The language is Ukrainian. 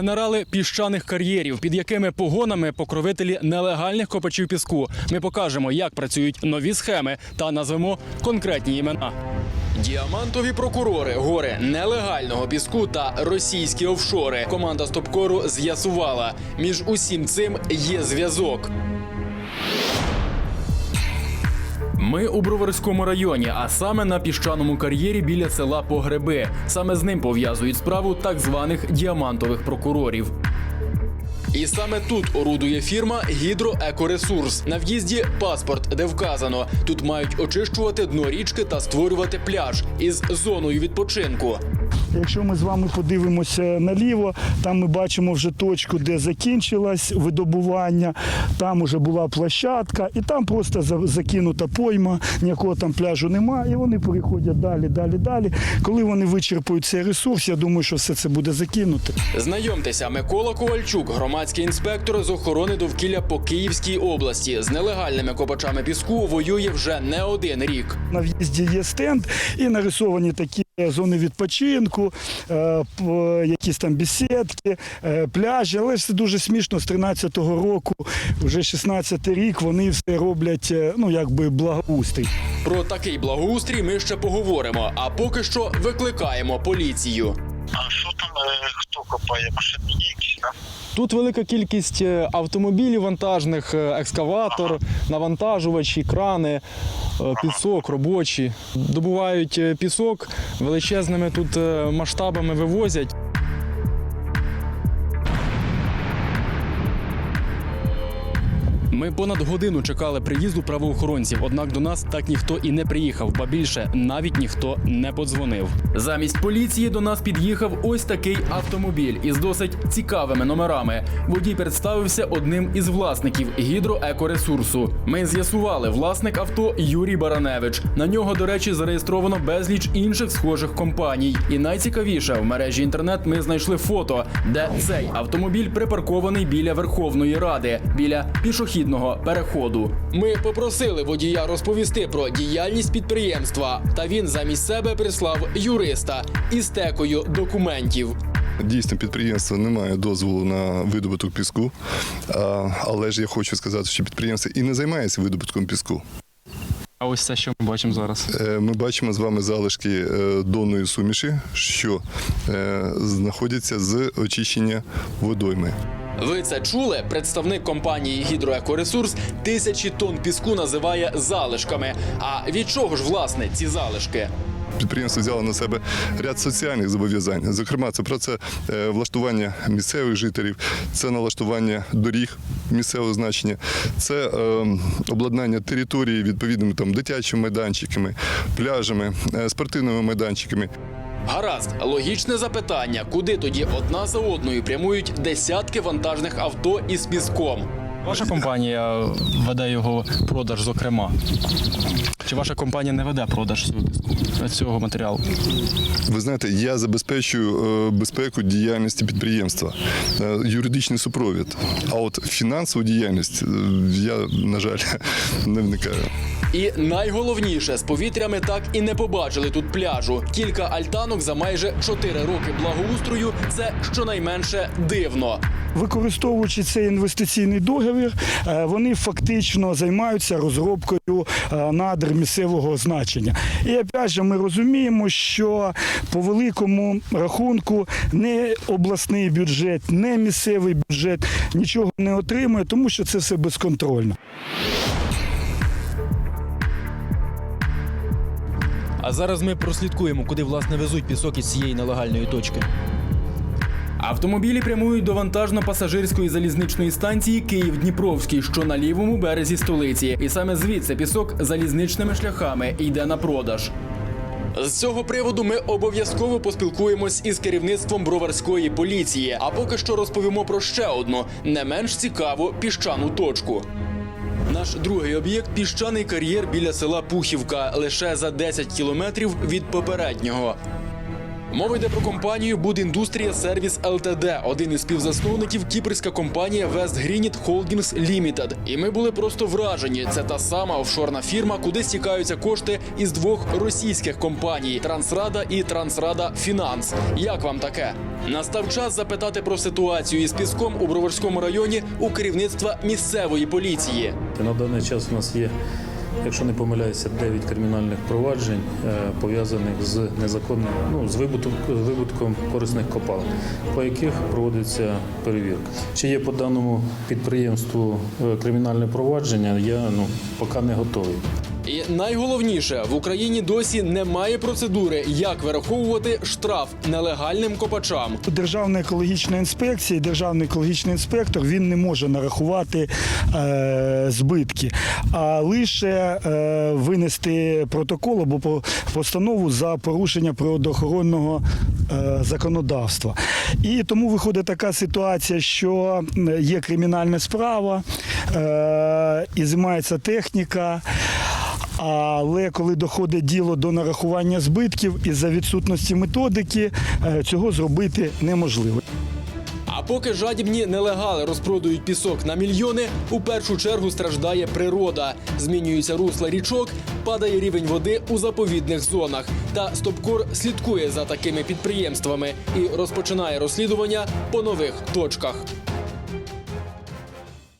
Генерали піщаних кар'єрів, під якими погонами покровителі нелегальних копачів піску. Ми покажемо, як працюють нові схеми та назвемо конкретні імена. Діамантові прокурори, гори нелегального піску та російські офшори. Команда Стопкору з'ясувала. Між усім цим є зв'язок. Ми у Броварському районі, а саме на піщаному кар'єрі біля села Погреби. Саме з ним пов'язують справу так званих діамантових прокурорів. І саме тут орудує фірма Гідроекоресурс. На в'їзді паспорт, де вказано, тут мають очищувати дно річки та створювати пляж із зоною відпочинку. Якщо ми з вами подивимося наліво, там ми бачимо вже точку, де закінчилось видобування. Там вже була площадка, і там просто закинута пойма, ніякого там пляжу немає. І вони переходять далі, далі, далі. Коли вони вичерпують цей ресурс, я думаю, що все це буде закинуто. Знайомтеся, Микола Ковальчук, громадський інспектор з охорони довкілля по Київській області. З нелегальними копачами піску воює вже не один рік. На в'їзді є стенд і нарисовані такі зони відпочинку, е, якісь там бесідки, е, пляжі. Але все дуже смішно. З 13-го року, вже 16-й рік, вони все роблять е, ну якби благоустрій. Про такий благоустрій ми ще поговоримо. А поки що викликаємо поліцію. А що там, е, хто копає? Машини якісь, да? Тут велика кількість е, автомобілів вантажних, е, екскаватор, навантажувачі, крани, пісок, робочі. Добувають пісок, величезними тут масштабами вивозять. Ми понад годину чекали приїзду правоохоронців, однак до нас так ніхто і не приїхав, ба більше навіть ніхто не подзвонив. Замість поліції до нас під'їхав ось такий автомобіль із досить цікавими номерами. Водій представився одним із власників гідроекоресурсу. Ми з'ясували, власник авто Юрій Бараневич. На нього, до речі, зареєстровано безліч інших схожих компаній. І найцікавіше в мережі інтернет ми знайшли фото, де цей автомобіль припаркований біля Верховної Ради, біля пішохідного переходу. Ми попросили водія розповісти про діяльність підприємства, та він замість себе прислав юриста із текою документів. Дійсно, підприємство не має дозволу на видобуток піску, але ж я хочу сказати, що підприємство і не займається видобутком піску. А ось це, що ми бачимо зараз. Е, Ми бачимо з вами залишки е, донної суміші, що е, знаходяться з очищення водойми. Ви це чули? Представник компанії Гідроекоресурс тисячі тонн піску називає залишками. А від чого ж власне ці залишки? Підприємство взяло на себе ряд соціальних зобов'язань. Зокрема, це про це е, влаштування місцевих жителів, це налаштування доріг місцевого значення, це е, обладнання території відповідними там дитячими майданчиками, пляжами, е, спортивними майданчиками. Гаразд, логічне запитання: куди тоді одна за одною прямують десятки вантажних авто із піском? Ваша компанія веде його продаж, зокрема. Чи ваша компанія не веде продаж цього матеріалу? Ви знаєте, я забезпечую е, безпеку діяльності підприємства, е, юридичний супровід. А от фінансову діяльність е, я, на жаль, не вникаю. І найголовніше, з повітрями так і не побачили тут пляжу. Кілька альтанок за майже 4 роки благоустрою це щонайменше дивно. Використовуючи цей інвестиційний договір, е, вони фактично займаються розробкою е, надр місцевого значення. І опять же, ми розуміємо, що по великому рахунку не обласний бюджет, не місцевий бюджет нічого не отримує, тому що це все безконтрольно. А зараз ми прослідкуємо, куди власне везуть пісок із цієї нелегальної точки. Автомобілі прямують до вантажно-пасажирської залізничної станції Київ-Дніпровський, що на лівому березі столиці. І саме звідси пісок залізничними шляхами йде на продаж. З цього приводу ми обов'язково поспілкуємось із керівництвом броварської поліції. А поки що розповімо про ще одну не менш цікаву піщану точку. Наш другий об'єкт піщаний кар'єр біля села Пухівка, лише за 10 кілометрів від попереднього. Мова йде про компанію Будіндустрія Сервіс ЛТД, один із співзасновників кіпрська компанія West Greenit Holdings Limited. І ми були просто вражені. Це та сама офшорна фірма, куди стікаються кошти із двох російських компаній Трансрада і Трансрада Фінанс. Як вам таке? Настав час запитати про ситуацію із піском у Броварському районі у керівництва місцевої поліції. На даний час у нас є, якщо не помиляюся, 9 кримінальних проваджень е, пов'язаних з незаконним, ну, з вибутком, вибутком корисних копалин, по яких проводиться перевірка. Чи є по даному підприємству е, кримінальне провадження, я ну, поки не готовий. І найголовніше в Україні досі немає процедури, як вираховувати штраф нелегальним копачам. Державна екологічна інспекція, державний екологічний інспектор він не може нарахувати е, збитки, а лише е, винести протокол або постанову за порушення природоохоронного е, законодавства. І тому виходить така ситуація, що є кримінальна справа, е, займається техніка. Але коли доходить діло до нарахування збитків, із-за відсутності методики е, цього зробити неможливо. А поки жадібні нелегали розпродають пісок на мільйони, у першу чергу страждає природа. Змінюється русла річок, падає рівень води у заповідних зонах. Та Стопкор слідкує за такими підприємствами і розпочинає розслідування по нових точках.